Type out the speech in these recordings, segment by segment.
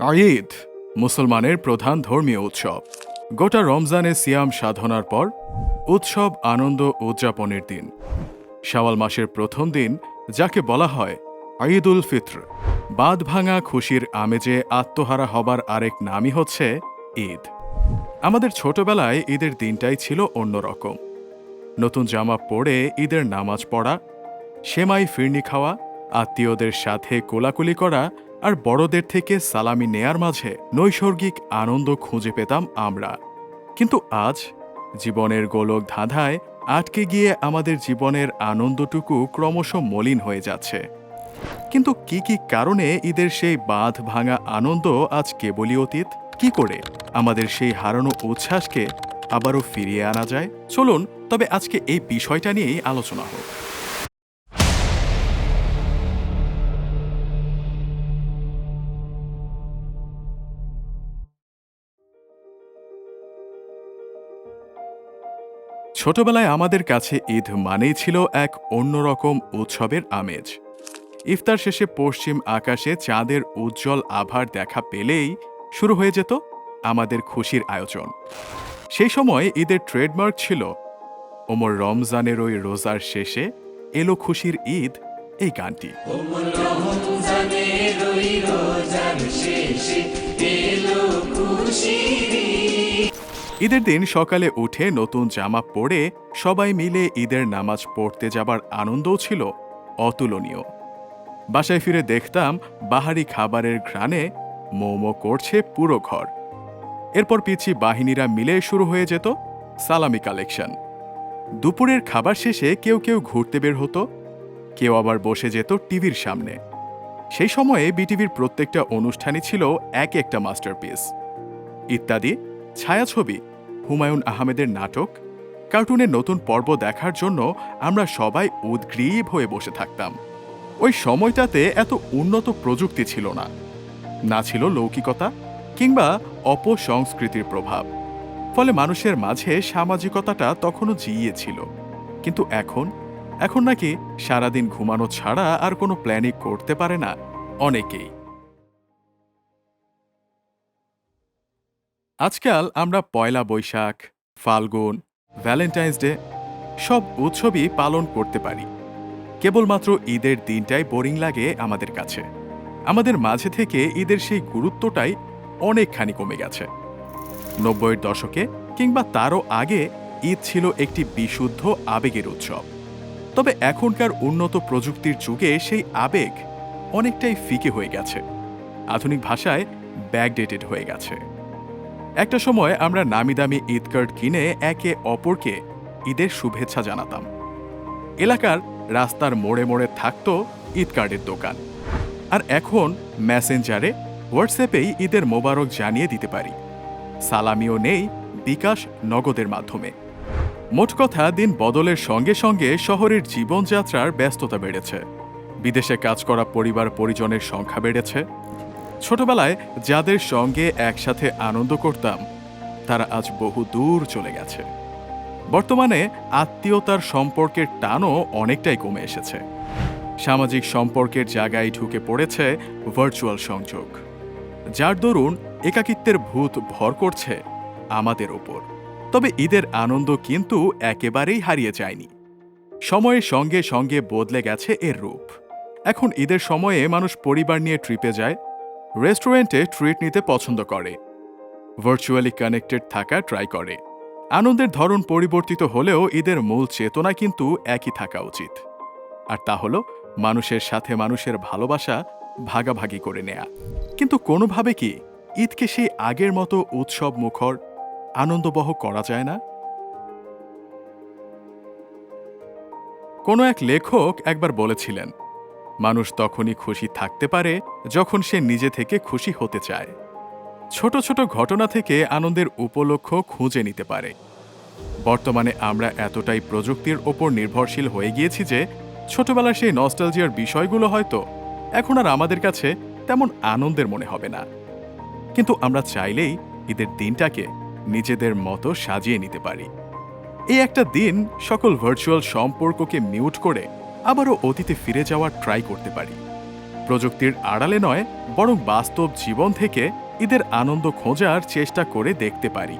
ঈদ মুসলমানের প্রধান ধর্মীয় উৎসব। গোটা রমজানে সিয়াম সাধনার পর উৎসব আনন্দ উদযাপনের দিন। শাওয়াল মাসের প্রথম দিন, যাকে বলা হয় ঈদ উল ফিত্র। বাদ ভাঙা খুশির আমেজে আত্মহারা হবার আরেক নামই হচ্ছে ঈদ। আমাদের ছোটবেলায় ঈদের দিনটাই ছিল অন্যরকম। নতুন জামা পরে ঈদের নামাজ পড়া, সেমাই ফিরনি খাওয়া, আত্মীয়দের সাথে কোলাকুলি করা আর বড়দের থেকে সালামি নেয়ার মাঝে নৈসর্গিক আনন্দ খুঁজে পেতাম আমরা। কিন্তু আজ জীবনের গোলক ধাঁধায় আটকে গিয়ে আমাদের জীবনের আনন্দটুকু ক্রমশ মলিন হয়ে যাচ্ছে। কিন্তু কি কি কারণে ঈদের সেই বাঁধ ভাঙা আনন্দ আজ কেবলই অতীত? কি করে আমাদের সেই হারানো উচ্ছ্বাসকে আবারও ফিরিয়ে আনা যায়? চলুন, তবে আজকে এই বিষয়টা নিয়েই আলোচনা হোক। ছোটবেলায় আমাদের কাছে ঈদ মানেই ছিল এক অন্যরকম উৎসবের আমেজ। ইফতার শেষে পশ্চিম আকাশে চাঁদের উজ্জ্বল আভার দেখা পেলেই শুরু হয়ে যেত আমাদের খুশির আয়োজন। সেই সময় ঈদের ট্রেডমার্ক ছিল। ওমর রমজানের ওই রোজার শেষে এলো খুশির ঈদ এই গানটি। ঈদের দিন সকালে উঠে নতুন জামা পরে সবাই মিলে ঈদের নামাজ পড়তে যাবার আনন্দও ছিল অতুলনীয়। বাসায় ফিরে দেখতাম বাহারি খাবারের ঘ্রাণে মোমো করছে পুরো ঘর। এরপর পিছি বাহিনীরা মিলে শুরু হয়ে যেত সালামি কালেকশন। দুপুরের খাবার শেষে কেউ কেউ ঘুরতে বের হতো, কেউ আবার বসে যেত টিভির সামনে। সেই সময়ে বিটিভির প্রত্যেকটা অনুষ্ঠানই ছিল এক একটা মাস্টারপিস। ইত্যাদি ছায়াছবি হুমায়ুন আহমেদের নাটক, কার্টুনের নতুন পর্ব দেখার জন্য আমরা সবাই উদ্গ্রীব হয়ে বসে থাকতাম। ওই সময়টাতে এত উন্নত প্রযুক্তি ছিল না। না ছিল লৌকিকতা কিংবা অপসংস্কৃতির প্রভাব। ফলে মানুষের মাঝে সামাজিকতাটা তখনও জিইয়ে ছিল। কিন্তু এখন এখন নাকি সারাদিন ঘুমানো ছাড়া আর কোনো প্ল্যানিং করতে পারে না অনেকেই। আজকাল আমরা পয়লা বৈশাখ, ফাল্গুন, ভ্যালেন্টাইন্স ডে সব উৎসবই পালন করতে পারি। কেবলমাত্র ঈদের দিনটাই বোরিং লাগে আমাদের কাছে। আমাদের মাঝে থেকে ঈদের সেই গুরুত্বটাই অনেকখানি কমে গেছে। নব্বইয়ের দশকে কিংবা তারও আগে ঈদ ছিল একটি বিশুদ্ধ আবেগের উৎসব। তবে এখনকার উন্নত প্রযুক্তির যুগে সেই আবেগ অনেকটাই ফিকে হয়ে গেছে। আধুনিক ভাষায় ব্যাকডেটেড হয়ে গেছে। একটা সময় আমরা নামি দামি ঈদ কার্ড কিনে একে অপরকে ঈদের শুভেচ্ছা জানাতাম। এলাকার রাস্তার মোড়ে মোড়ে থাকত ঈদ কার্ডের দোকান। আর এখন মেসেঞ্জারে, হোয়াটসঅ্যাপেই ঈদের মোবারক জানিয়ে দিতে পারি। সালামিও নেই বিকাশ নগদের মাধ্যমে। মোট কথা, দিন বদলের সঙ্গে সঙ্গে শহরের জীবনযাত্রার ব্যস্ততা বেড়েছে। বিদেশে কাজ করা পরিবার পরিজনের সংখ্যা বেড়েছে। ছোটবেলায় যাদের সঙ্গে একসাথে আনন্দ করতাম, তারা আজ বহু দূর চলে গেছে। বর্তমানে আত্মীয়তার সম্পর্কের টানও অনেকটাই কমে এসেছে। সামাজিক সম্পর্কের জায়গায় ঢুকে পড়েছে ভার্চুয়াল সংযোগ, যার দরুন একাকিত্বের ভূত ভর করছে আমাদের ওপর। তবে ঈদের আনন্দ কিন্তু একেবারেই হারিয়ে যায়নি। সময়ের সঙ্গে সঙ্গে বদলে গেছে এর রূপ। এখন ঈদের সময়ে মানুষ পরিবার নিয়ে ট্রিপে যায় রেস্টুরেন্টে ট্রিট নিতে পছন্দ করে। ভার্চুয়ালি কানেক্টেড থাকা ট্রাই করে। আনন্দের ধরন পরিবর্তিত হলেও ঈদের মূল চেতনা কিন্তু একই থাকা উচিত। আর তা হলো, মানুষের সাথে মানুষের ভালোবাসা ভাগাভাগি করে নেয়া। কিন্তু কোনোভাবে কি ঈদকে সেই আগের মতো উৎসব মুখর আনন্দবহ করা যায় না? কোনো এক লেখক একবার বলেছিলেন মানুষ তখনই খুশি থাকতে পারে যখন সে নিজে থেকে খুশি হতে চায়। ছোট ছোট ঘটনা থেকে আনন্দের উপলক্ষ খুঁজে নিতে পারে। বর্তমানে আমরা এতটাই প্রযুক্তির ওপর নির্ভরশীল হয়ে গিয়েছি যে ছোটবেলার সেই নস্টালজিয়ার বিষয়গুলো হয়তো এখন আর আমাদের কাছে তেমন আনন্দের মনে হবে না। কিন্তু আমরা চাইলেই ঈদের দিনটাকে নিজেদের মতো সাজিয়ে নিতে পারি। এই একটা দিন সকল ভার্চুয়াল সম্পর্ককে মিউট করে আবারও অতীতে ফিরে যাওয়ার ট্রাই করতে পারি। প্রযুক্তির আড়ালে নয়, বরং বাস্তব জীবন থেকে ঈদের আনন্দ খোঁজার চেষ্টা করে দেখতে পারি।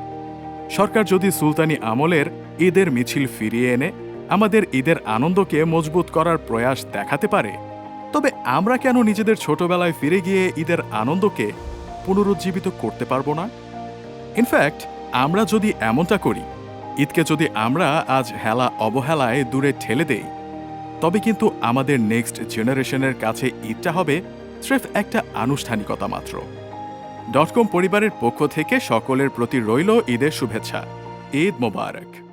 সরকার যদি সুলতানি আমলের ঈদের মিছিল ফিরিয়ে এনে আমাদের ঈদের আনন্দকে মজবুত করার প্রয়াস দেখাতে পারে, তবে আমরা কেন নিজেদের ছোটবেলায় ফিরে গিয়ে ঈদের আনন্দকে পুনরুজ্জীবিত করতে পারব না? ইনফ্যাক্ট আমরা যদি এমনটা করি, ঈদকে যদি আমরা আজ হেলা অবহেলায় দূরে ঠেলে দেই তবে কিন্তু আমাদের নেক্সট জেনারেশনের কাছে ঈদটা হবে স্রেফ একটা আনুষ্ঠানিকতা মাত্র। ডট কম পরিবারের পক্ষ থেকে সকলের প্রতি রইল ঈদের শুভেচ্ছা। ঈদ মোবারক।